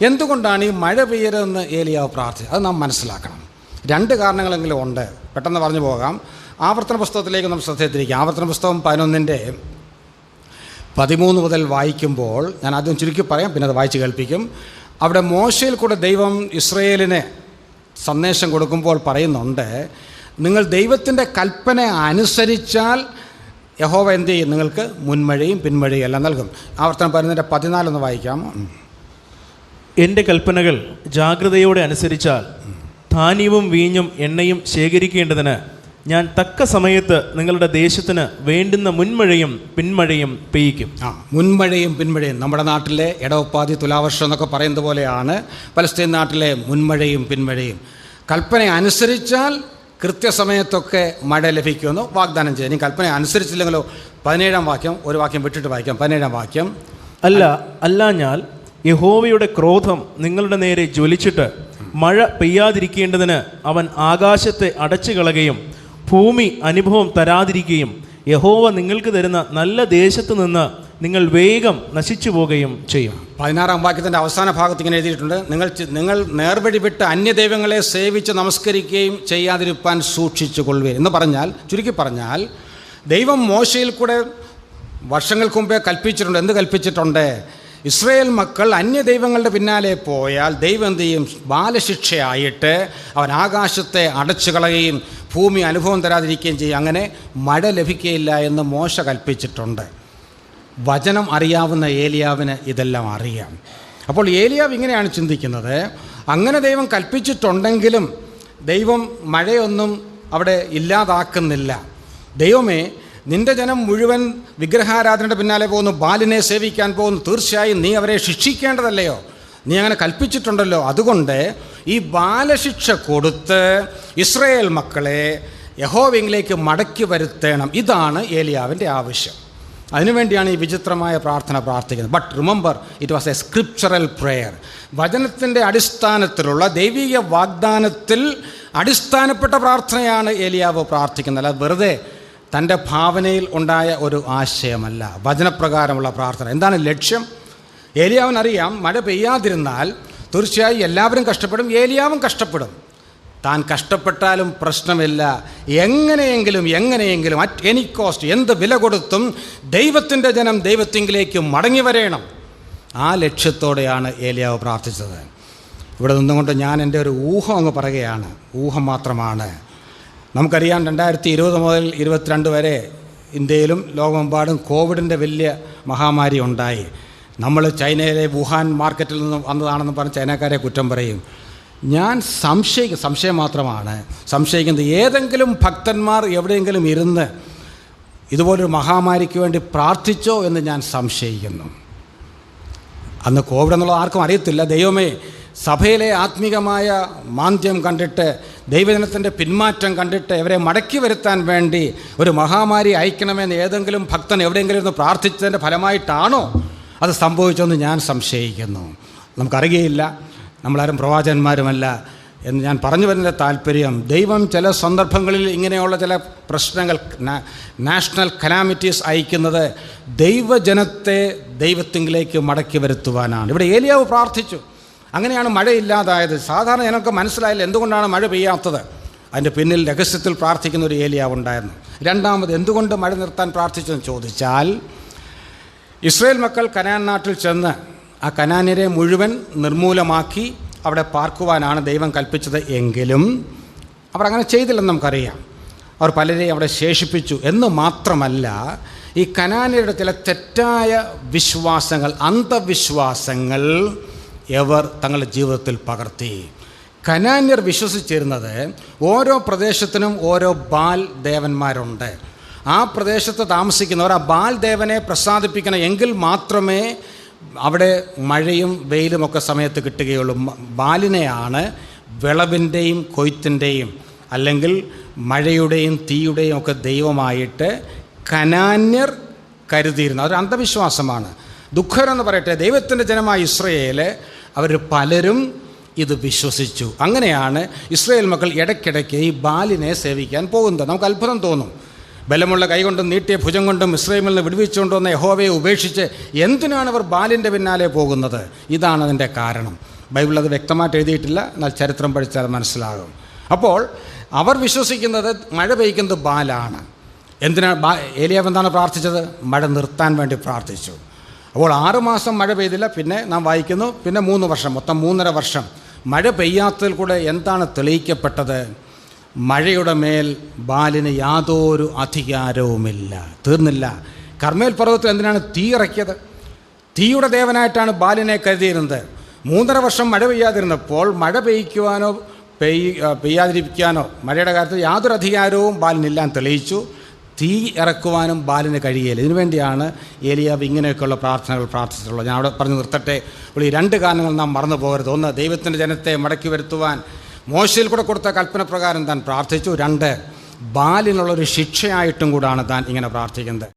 എന്തുകൊണ്ടാണ് ഈ മഴ പെയ്യരുതെന്ന് ഏലിയാവ് പ്രാർത്ഥിച്ചത്? അത് നാം മനസ്സിലാക്കണം. രണ്ട് കാരണങ്ങളെങ്കിലും ഉണ്ട്. പെട്ടെന്ന് പറഞ്ഞു പോകാം. ആവർത്തന പുസ്തകത്തിലേക്ക് നമ്മൾ ശ്രദ്ധയെത്തിരിക്കുക ആവർത്തന പുസ്തകം പതിനൊന്നിന്റെ പതിമൂന്ന് മുതൽ വായിക്കുമ്പോൾ ഞാൻ ആദ്യം ചുരുക്കി പറയാം പിന്നെ അത് വായിച്ച് കേൾപ്പിക്കും. അവിടെ മോശയിൽ കൂടെ ദൈവം ഇസ്രയേലിന് സന്ദേശം കൊടുക്കുമ്പോൾ പറയുന്നുണ്ട് നിങ്ങൾ ദൈവത്തിന്റെ കൽപ്പന അനുസരിച്ചാൽ യഹോവ എന്ത് ചെയ്യും? നിങ്ങൾക്ക് മുൻമഴയും പിന്മഴയും എല്ലാം നൽകും. ആവർത്തനം പതിനൊന്നിന്റെ പതിനാലൊന്ന് വായിക്കാമോ. എന്റെ കൽപ്പനകൾ ജാഗ്രതയോടെ അനുസരിച്ചാൽ ധാന്യവും വീഞ്ഞും എണ്ണയും ശേഖരിക്കേണ്ടതിന് ഞാൻ തക്ക സമയത്ത് നിങ്ങളുടെ ദേശത്തിന് വേണ്ടുന്ന മുൻമഴയും പിന്മഴയും പെയ്യിക്കും. ആ മുൻമഴയും പിന്മഴയും നമ്മുടെ നാട്ടിലെ ഇടവപ്പാതി തുലാവർഷം എന്നൊക്കെ പറയുന്നത് പോലെയാണ് പലസ്തീൻ നാട്ടിലെ മുൻമഴയും പിന്മഴയും കൽപ്പന അനുസരിച്ചാൽ കൃത്യസമയത്തൊക്കെ മഴ ലഭിക്കുമെന്ന് വാഗ്ദാനം ചെയ്യും. ഇനി കൽപ്പന അനുസരിച്ചില്ലെങ്കിലോ പതിനേഴാം വാക്യം ഒരു വാക്യം വിട്ടിട്ട് വായിക്കാം. പതിനേഴാം വാക്യം. അല്ല അല്ലാഞ്ഞാൽ യഹോവയുടെ ക്രോധം നിങ്ങളുടെ നേരെ ജ്വലിച്ചിട്ട് മഴ പെയ്യാതിരിക്കേണ്ടതിന് അവൻ ആകാശത്തെ അടച്ചു കളകയും ഭൂമി അനുഭവം തരാതിരിക്കുകയും യഹോവ നിങ്ങൾക്ക് തരുന്ന നല്ല ദേശത്ത് നിന്ന് നിങ്ങൾ വേഗം നശിച്ചു പോവുകയും ചെയ്യും. പതിനാറാം വാക്യത്തിന്റെ അവസാന ഭാഗത്ത് ഇങ്ങനെ എഴുതിയിട്ടുണ്ട്. നിങ്ങൾ നിങ്ങൾ നേർവഴി വിട്ട് അന്യദൈവങ്ങളെ സേവിച്ച് നമസ്കരിക്കുകയും ചെയ്യാതിരിപ്പാൻ സൂക്ഷിച്ചു കൊള്ളുക എന്ന് പറഞ്ഞാൽ ചുരുക്കി പറഞ്ഞാൽ ദൈവം മോശയിൽ കൂടെ വർഷങ്ങൾക്ക് മുമ്പേ കൽപ്പിച്ചിട്ടുണ്ട്. എന്ത് കൽപ്പിച്ചിട്ടുണ്ട്? ഇസ്രയേൽ മക്കൾ അന്യ ദൈവങ്ങളുടെ പിന്നാലെ പോയാൽ ദൈവം എന്ത് ചെയ്യും? ബാലശിക്ഷയായിട്ട് അവൻ ആകാശത്തെ അടച്ചു കളയുകയും ഭൂമി അനുഭവം തരാതിരിക്കുകയും ചെയ്യും. അങ്ങനെ മഴ ലഭിക്കുകയില്ല എന്ന് മോശ കൽപ്പിച്ചിട്ടുണ്ട്. വചനം അറിയാവുന്ന ഏലിയാവിന് ഇതെല്ലാം അറിയാം. അപ്പോൾ ഏലിയാവ് ഇങ്ങനെയാണ് ചിന്തിക്കുന്നത്. അങ്ങനെ ദൈവം കൽപ്പിച്ചിട്ടുണ്ടെങ്കിലും ദൈവം മഴയൊന്നും അവിടെ ഇല്ലാതാക്കുന്നില്ല. ദൈവമേ നിന്റെ ജനം മുഴുവൻ വിഗ്രഹാരാധനയുടെ പിന്നാലെ പോകുന്നു ബാലിനെ സേവിക്കാൻ പോകുന്നു. തീർച്ചയായും നീ അവരെ ശിക്ഷിക്കേണ്ടതല്ലയോ? നീ അങ്ങനെ കൽപ്പിച്ചിട്ടുണ്ടല്ലോ. അതുകൊണ്ട് ഈ ബാലശിക്ഷ കൊടുത്ത് ഇസ്രയേൽ മക്കളെ യഹോവിംഗിലേക്ക് മടക്കി വരുത്തേണം. ഇതാണ് ഏലിയാവിന്റെ ആവശ്യം. അതിനുവേണ്ടിയാണ് ഈ വിചിത്രമായ പ്രാർത്ഥന പ്രാർത്ഥിക്കുന്നത്. But remember it was a scriptural prayer വചനത്തിന്റെ അടിസ്ഥാനത്തിലുള്ള ദൈവിക വാഗ്ദാനത്തിൽ അടിസ്ഥാനപ്പെട്ട പ്രാർത്ഥനയാണ് ഏലിയാവ് പ്രാർത്ഥിക്കുന്നത്. അല്ലാതെ വെറുതെ തന്റെ ഭാവനയിൽ ഉണ്ടായ ഒരു ആശയമല്ല വചനപ്രകാരമുള്ള പ്രാർത്ഥന. എന്താണ് ലക്ഷ്യം? ഏലിയാവൻ അറിയാം മഴ പെയ്യാതിരുന്നാൽ തീർച്ചയായും എല്ലാവരും കഷ്ടപ്പെടും ഏലിയാവും കഷ്ടപ്പെടും. താൻ കഷ്ടപ്പെട്ടാലും പ്രശ്നമില്ല. എങ്ങനെയെങ്കിലും എങ്ങനെയെങ്കിലും അറ്റ് എനി കോസ്റ്റ് എന്ത് വില കൊടുത്തും ദൈവത്തിന്റെ ജനം ദൈവത്തിങ്കിലേക്ക് മടങ്ങി വരേണം. ആ ലക്ഷ്യത്തോടെയാണ് ഏലിയാവ് പ്രാർത്ഥിച്ചത്. ഇവിടെ നിന്നുകൊണ്ട് ഞാൻ എന്റെ ഒരു ഊഹം അങ്ങ് പറയുകയാണ്. ഊഹം മാത്രമാണ്. നമുക്കറിയാം രണ്ടായിരത്തി ഇരുപത് മുതൽ ഇരുപത്തിരണ്ട് വരെ ഇന്ത്യയിലും ലോകമെമ്പാടും കോവിഡിന്റെ വലിയ മഹാമാരി ഉണ്ടായി. നമ്മൾ ചൈനയിലെ വുഹാൻ മാർക്കറ്റിൽ നിന്ന് വന്നതാണെന്ന് പറഞ്ഞ് ചൈനക്കാരെ കുറ്റം പറയും. ഞാൻ സംശയിക്കും സംശയം മാത്രമാണ്. സംശയിക്കുന്നത് ഏതെങ്കിലും ഭക്തന്മാർ എവിടെയെങ്കിലും ഇരുന്ന് ഇതുപോലൊരു മഹാമാരിക്ക് വേണ്ടി പ്രാർത്ഥിച്ചോ എന്ന് ഞാൻ സംശയിക്കുന്നു. അന്ന് കോവിഡ് എന്നുള്ളത് ആർക്കും അറിയത്തില്ല. ദൈവമേ സഭയിലെ ആത്മീകമായ മാന്ദ്യം കണ്ടിട്ട് ദൈവജനത്തിന്റെ പിന്മാറ്റം കണ്ടിട്ട് അവരെ മടക്കി വരുത്താൻ വേണ്ടി ഒരു മഹാമാരി അയക്കണമെന്ന് ഏതെങ്കിലും ഭക്തൻ എവിടെയെങ്കിലും ഒന്ന് പ്രാർത്ഥിച്ചതിന്റെ ഫലമായിട്ടാണോ അത് സംഭവിച്ചതെന്ന് ഞാൻ സംശയിക്കുന്നു. നമുക്കറിയുകയില്ല നമ്മളാരും പ്രവാചകന്മാരുമല്ല എന്ന് ഞാൻ പറഞ്ഞു വരുന്ന താല്പര്യം ദൈവം ചില സന്ദർഭങ്ങളിൽ ഇങ്ങനെയുള്ള ചില പ്രശ്നങ്ങൾ നാഷണൽ കലാമിറ്റീസ് അയക്കുന്നത് ദൈവജനത്തെ ദൈവത്തിങ്കിലേക്ക് മടക്കി വരുത്തുവാനാണ്. ഇവിടെ ഏലിയാവ് പ്രാർത്ഥിച്ചു. അങ്ങനെയാണ് മഴയില്ലാതായത്. സാധാരണ ജനങ്ങൾക്ക് മനസ്സിലായില്ല എന്തുകൊണ്ടാണ് മഴ പെയ്യാത്തത്. അതിന്റെ പിന്നിൽ രഹസ്യത്തിൽ പ്രാർത്ഥിക്കുന്ന ഒരു ഏലിയാവ് ഉണ്ടായിരുന്നു. രണ്ടാമത് എന്തുകൊണ്ട് മഴ നിർത്താൻ പ്രാർത്ഥിച്ചെന്ന് ചോദിച്ചാൽ ഇസ്രയേൽ മക്കൾ കനാൻ നാട്ടിൽ ചെന്ന് ആ കനാനിരെ മുഴുവൻ നിർമൂലമാക്കി അവിടെ പാർക്കുവാനാണ് ദൈവം കൽപ്പിച്ചത് എങ്കിലും അവർ അങ്ങനെ ചെയ്തില്ലെന്ന് നമുക്കറിയാം. അവർ പലരെയും അവിടെ ശേഷിപ്പിച്ചു. എന്ന് മാത്രമല്ല ഈ കനാനിയുടെ ചില തെറ്റായ വിശ്വാസങ്ങൾ അന്ധവിശ്വാസങ്ങൾ ഇവർ തങ്ങളുടെ ജീവിതത്തിൽ പകർത്തി. കനാന്യർ വിശ്വസിച്ചിരുന്നത് ഓരോ പ്രദേശത്തിനും ഓരോ ബാൽ ദേവന്മാരുണ്ട്. ആ പ്രദേശത്ത് താമസിക്കുന്നവർ ആ ബാൽ ദേവനെ പ്രസാദിപ്പിക്കണം എങ്കിൽ മാത്രമേ അവിടെ മഴയും വെയിലും ഒക്കെ സമയത്ത് കിട്ടുകയുള്ളൂ. ബാലിനെയാണ് വിളവിന്റെയും കൊയ്ത്തിന്റെയും അല്ലെങ്കിൽ മഴയുടെയും തീയുടെയും ഒക്കെ ദൈവമായിട്ട് കനാന്യർ കരുതിയിരുന്നു അതൊരു അന്ധവിശ്വാസമാണ്. ദുഃഖരെന്ന് പറയട്ടെ ദൈവത്തിന്റെ ജനമായ ഇസ്രയേൽ അവർ പലരും ഇത് വിശ്വസിച്ചു. അങ്ങനെയാണ് ഇസ്രയേൽ മക്കൾ ഇടയ്ക്കിടയ്ക്ക് ഈ ബാലിനെ സേവിക്കാൻ പോകുന്നത്. നമുക്ക് അത്ഭുതം തോന്നും. ബലമുള്ള കൈകൊണ്ടും നീട്ടിയ ഭുജം കൊണ്ടും ഇസ്രൈമിൽ നിന്ന് വിടുവിച്ചുകൊണ്ടുവന്ന യഹോവയെ ഉപേക്ഷിച്ച് എന്തിനാണ് അവർ ബാലിന്റെ പിന്നാലെ പോകുന്നത്? ഇതാണ് അതിന്റെ കാരണം. ബൈബിൾ അത് വ്യക്തമായിട്ട് എഴുതിയിട്ടില്ല എന്നാൽ ചരിത്രം പഠിച്ചാൽ മനസ്സിലാകും. അപ്പോൾ അവർ വിശ്വസിക്കുന്നത് മഴ പെയ്ക്കുന്നത് ബാലാണ്. എന്തിനാണ് ബാ ഏലിയാവ് എന്താണ് പ്രാർത്ഥിച്ചത്? മഴ നിർത്താൻ വേണ്ടി പ്രാർത്ഥിച്ചു. അപ്പോൾ ആറുമാസം മഴ പെയ്തില്ല പിന്നെ നാം വായിക്കുന്നു പിന്നെ മൂന്ന് വർഷം മൊത്തം മൂന്നര വർഷം. മഴ പെയ്യാത്തതിൽ കൂടെ എന്താണ് തെളിയിക്കപ്പെട്ടത്? മഴയുടെ മേൽ ബാലിന് യാതൊരു അധികാരവുമില്ല. തീർന്നില്ല. കർമ്മേൽ പർവതത്തിൽ എന്തിനാണ് തീ ഇറക്കിയത്? തീയുടെ ദേവനായിട്ടാണ് ബാലിനെ കരുതിയിരുന്നത്. മൂന്നര വർഷം മഴ പെയ്യാതിരുന്നപ്പോൾ മഴ പെയ്യ്ക്കുവാനോ പെയ് പെയ്യാതിരിക്കാനോ മഴയുടെ കാര്യത്തിൽ യാതൊരു അധികാരവും ബാലിനില്ലാൻ തെളിയിച്ചു. തീ ഇറക്കുവാനും ബാലിന് ഇതിനു വേണ്ടിയാണ് ഏലിയാവ് ഇങ്ങനെയൊക്കെയുള്ള പ്രാർത്ഥനകൾ പ്രാർത്ഥിച്ചിട്ടുള്ളത്. ഞാൻ അവിടെ പറഞ്ഞു നിർത്തട്ടെ. അപ്പോൾ ഈ രണ്ട് കാരണങ്ങൾ നാം മറന്നു പോകരുത്. ഒന്ന് ദൈവത്തിന്റെ ജനത്തെ മടക്കി വരുത്തുവാൻ മോശയിൽ കൂടെ കൊടുത്ത കൽപ്പന പ്രകാരം താൻ പ്രാർത്ഥിച്ചു. രണ്ട് ബാലിനുള്ളൊരു ശിക്ഷയായിട്ടും കൂടാണ് താൻ ഇങ്ങനെ പ്രാർത്ഥിക്കുന്നത്.